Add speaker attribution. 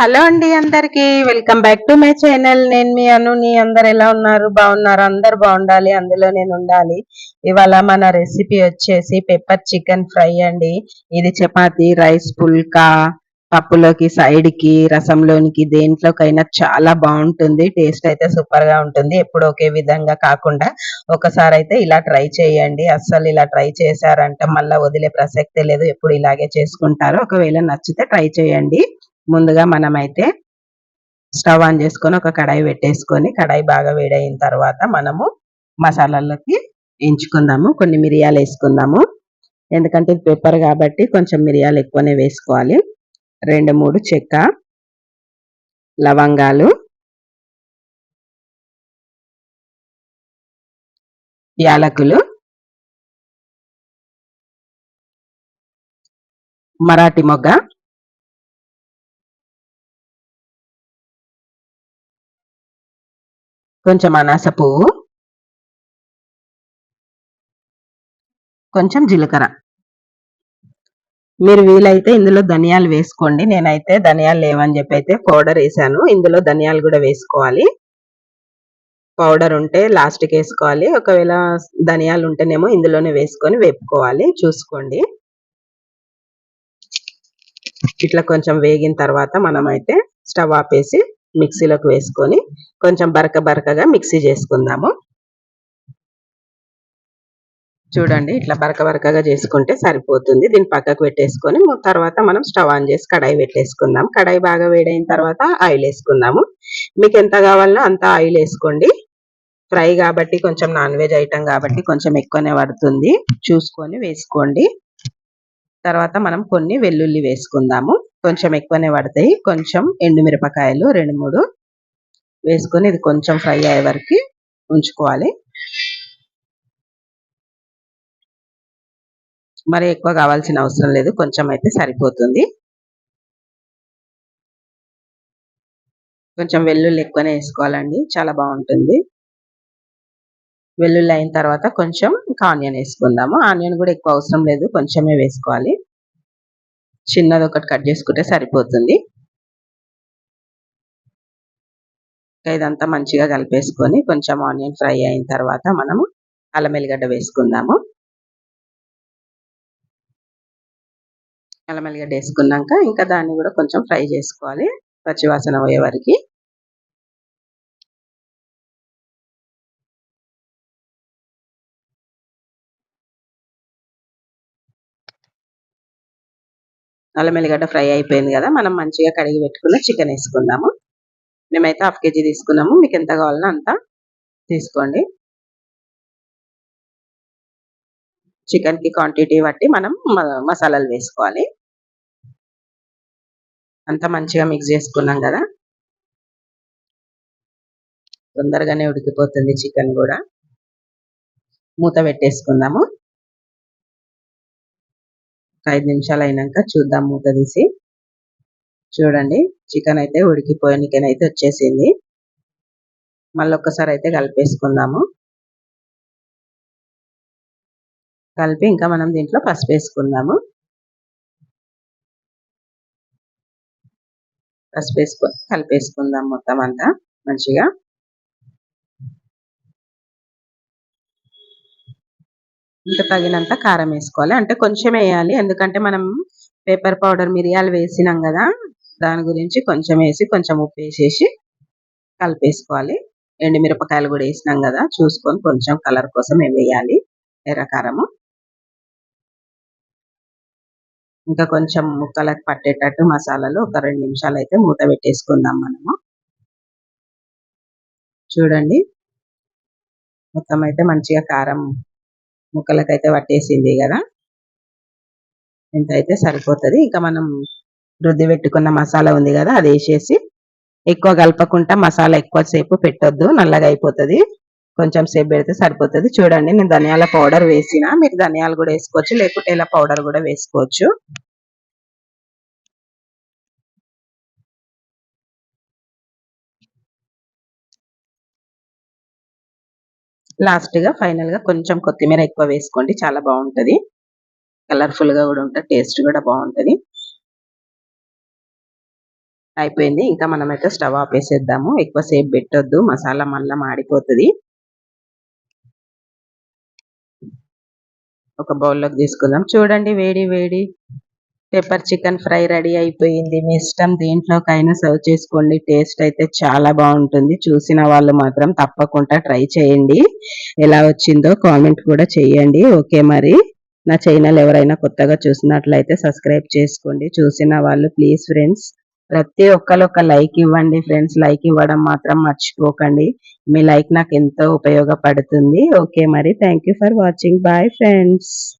Speaker 1: Hello అండి అందరికి. Welcome back to my channel నేను మీ అనుని అందరు ఎలా ఉన్నారు? బాగున్నారు? అందరు బాగుండాలి. అందులో నేను ఉండాలి. ఇవాళ మన రెసిపీ వచ్చేసి పెప్పర్ చికెన్ ఫ్రై అండి. ఇది చపాతి రైస్ పుల్కా పప్పులోకి సైడ్కి రసంలోనికి దేంట్లోకైనా చాలా బాగుంటుంది. టేస్ట్ అయితే సూపర్గా ఉంటుంది. ఎప్పుడు ఒకే విధంగా కాకుండా ఒకసారి అయితే ఇలా ట్రై చేయండి. అస్సలు ఇలా ట్రై చేశారంటే మళ్ళీ వదిలే ప్రసక్తే లేదు. ఎప్పుడు ఇలాగే చేసుకుంటారు ఒకవేళ నచ్చితే ట్రై చేయండి. ముందుగా మనమైతే స్టవ్ ఆన్ చేసుకొని ఒక కడాయి పెట్టేసుకొని కడాయి బాగా వేడైన తర్వాత మనము మసాలాలకి ఎంచుకుందాము. కొన్ని మిరియాలు వేసుకుందాము. ఎందుకంటే ఇది పెప్పర్ కాబట్టి కొంచెం మిరియాలు ఎక్కువనే వేసుకోవాలి. రెండు మూడు చెక్క లవంగాలు యాలకులు మరాఠీ మొగ్గ కొంచెం అనాస పువ్వు. కొంచెం జీలకర్ర. మీరు వీలైతే ఇందులో ధనియాలు వేసుకోండి. నేనైతే ధనియాలు లేవని చెప్పి అయితే పౌడర్ వేసాను. ఇందులో ధనియాలు కూడా వేసుకోవాలి. పౌడర్ ఉంటే లాస్ట్కి వేసుకోవాలి. ఒకవేళ ధనియాలు ఉంటేనేమో ఇందులోనే వేసుకొని వేపుకోవాలి. చూసుకోండి. ఇట్లా కొంచెం వేగిన తర్వాత మనం అయితే స్టవ్ ఆపేసి మిక్సీలోకి వేసుకొని కొంచెం బరక బరకగా మిక్సీ చేసుకుందాము. చూడండి ఇట్లా బరక బరకగా చేసుకుంటే సరిపోతుంది. దీన్ని పక్కకు పెట్టేసుకొని తర్వాత మనం స్టవ్ ఆన్ చేసి కడాయి పెట్టేసుకుందాం. కడాయి బాగా వేడైన తర్వాత ఆయిల్ వేసుకుందాము. మీకు ఎంత కావాలో అంత ఆయిల్ వేసుకోండి. ఫ్రై కాబట్టి కొంచెం నాన్ వెజ్ ఐటమ్ కాబట్టి కొంచెం ఎక్కువనే పడుతుంది. చూసుకొని వేసుకోండి. తర్వాత మనం కొన్ని వెల్లుల్లి వేసుకుందాము. కొంచెం ఎక్కువనే పడతాయి. కొంచెం ఎండుమిరపకాయలు రెండు మూడు వేసుకొని ఇది కొంచెం ఫ్రై అయ్యే వరకు ఉంచుకోవాలి. మరి ఎక్కువ కావాల్సిన అవసరం లేదు. కొంచెం అయితే సరిపోతుంది. కొంచెం వెల్లుల్లి ఎక్కువనే వేసుకోవాలండి. చాలా బాగుంటుంది. వెల్లుల్లి అయిన తర్వాత కొంచెం ఆనియన్ వేసుకుందాము. ఆనియన్ కూడా ఎక్కువ అవసరం లేదు కొంచెమే వేసుకోవాలి. చిన్నది ఒకటి కట్ చేసుకుంటే సరిపోతుంది. ఇదంతా మంచిగా కలిపేసుకొని కొంచెం ఆనియన్ ఫ్రై అయిన తర్వాత మనము అల్లం ఎల్లిగడ్డ వేసుకుందాము. అల్లం ఎల్లిగడ్డ వేసుకున్నాక ఇంకా దాన్ని కూడా కొంచెం ఫ్రై చేసుకోవాలి. పచ్చివాసన పోయే వరకు. అల్లం ఫ్రై అయిపోయింది కదా మనం మంచిగా కడిగి పెట్టుకున్న చికెన్ వేసుకుందాము. మేమైతే హాఫ్ కేజీ తీసుకున్నాము. మీకు ఎంత కావాలన్నా అంత తీసుకోండి. చికెన్కి క్వాంటిటీ బట్టి మనం మసాలాలు వేసుకోవాలి. అంతా మంచిగా మిక్స్ చేసుకున్నాం కదా. తొందరగానే ఉడికిపోతుంది చికెన్ కూడా. మూత పెట్టేసుకుందాము. ఒక ఐదు నిమిషాలు అయినాక చూద్దాం మూత తీసి. చూడండి చికెన్ అయితే ఉడికిపోయానికైనా అయితే వచ్చేసింది. మళ్ళీ ఒక్కసారి అయితే కలిపేసుకుందాము. కలిపి ఇంకా మనం దీంట్లో పసుపు వేసుకుందాము. పసుపు వేసుకొని కలిపేసుకుందాం మొత్తం అంతా మంచిగా. ఇంత తగినంత కారం వేసుకోవాలి. అంటే కొంచెం వేయాలి. ఎందుకంటే మనం పేపర్ పౌడర్ మిరియాలు వేసినాం కదా దాని గురించి కొంచెం వేసి కొంచెం ఉప్పు వేసేసి కలిపేసుకోవాలి. ఎండుమిరపకాయలు కూడా వేసినాం కదా చూసుకొని కొంచెం కలర్ కోసం వేయాలి? ఎర్రకారము ఇంకా కొంచెం ముక్కలకు పట్టేటట్టు మసాలాలు ఒక రెండు నిమిషాలు అయితే మూత పెట్టేసుకుందాం మనము. చూడండి. మొత్తం అయితే మంచిగా కారం ముక్కలకైతే పట్టేసింది కదా. ఇంత అయితే సరిపోతుంది. ఇంకా మనం రుద్ది పెట్టుకున్న మసాలా ఉంది కదా అది వేసేసి ఎక్కువ కలపకుండా మసాలా ఎక్కువ సేపు పెట్టొద్దు నల్లగా అయిపోతుంది. కొంచెం సేపు పెడితే సరిపోతుంది. చూడండి నేను ధనియాల పౌడర్ వేసిన మీరు ధనియాలు కూడా వేసుకోవచ్చు లేకుంటే ఇలా పౌడర్ కూడా వేసుకోవచ్చు. లాస్ట్గా ఫైనల్గా కొంచెం కొత్తిమీర ఎక్కువ వేసుకోండి. చాలా బాగుంటుంది. కలర్ఫుల్గా కూడా ఉంటుంది టేస్ట్ కూడా బాగుంటుంది. అయిపోయింది. ఇంకా మనమైతే స్టవ్ ఆపేసేద్దాము ఎక్కువసేపు పెట్టొద్దు. మసాలా మళ్ళా మాడిపోతుంది. ఒక బౌల్లోకి తీసుకుందాం. చూడండి వేడి వేడి. పెప్పర్ చికెన్ ఫ్రై రెడీ అయిపోయింది. మీ ఇష్టం దేంట్లోకైనా సర్వ్ చేసుకోండి. టేస్ట్ అయితే చాలా బాగుంటుంది. చూసిన వాళ్ళు మాత్రం తప్పకుండా ట్రై చేయండి. ఎలా వచ్చిందో కామెంట్ కూడా చేయండి. ఓకే మరి? నా ఛానల్ ఎవరైనా కొత్తగా చూసినట్లయితే సబ్స్క్రైబ్ చేసుకోండి. చూసిన వాళ్ళు ప్లీజ్ ఫ్రెండ్స్ ప్రతి ఒక్కరు ఒక లైక్ ఇవ్వండి ఫ్రెండ్స్ లైక్ ఇవ్వడం మాత్రం మర్చిపోకండి. మీ లైక్ నాకు ఎంతో ఉపయోగపడుతుంది. ఓకే మరి? Thank for watching bye friends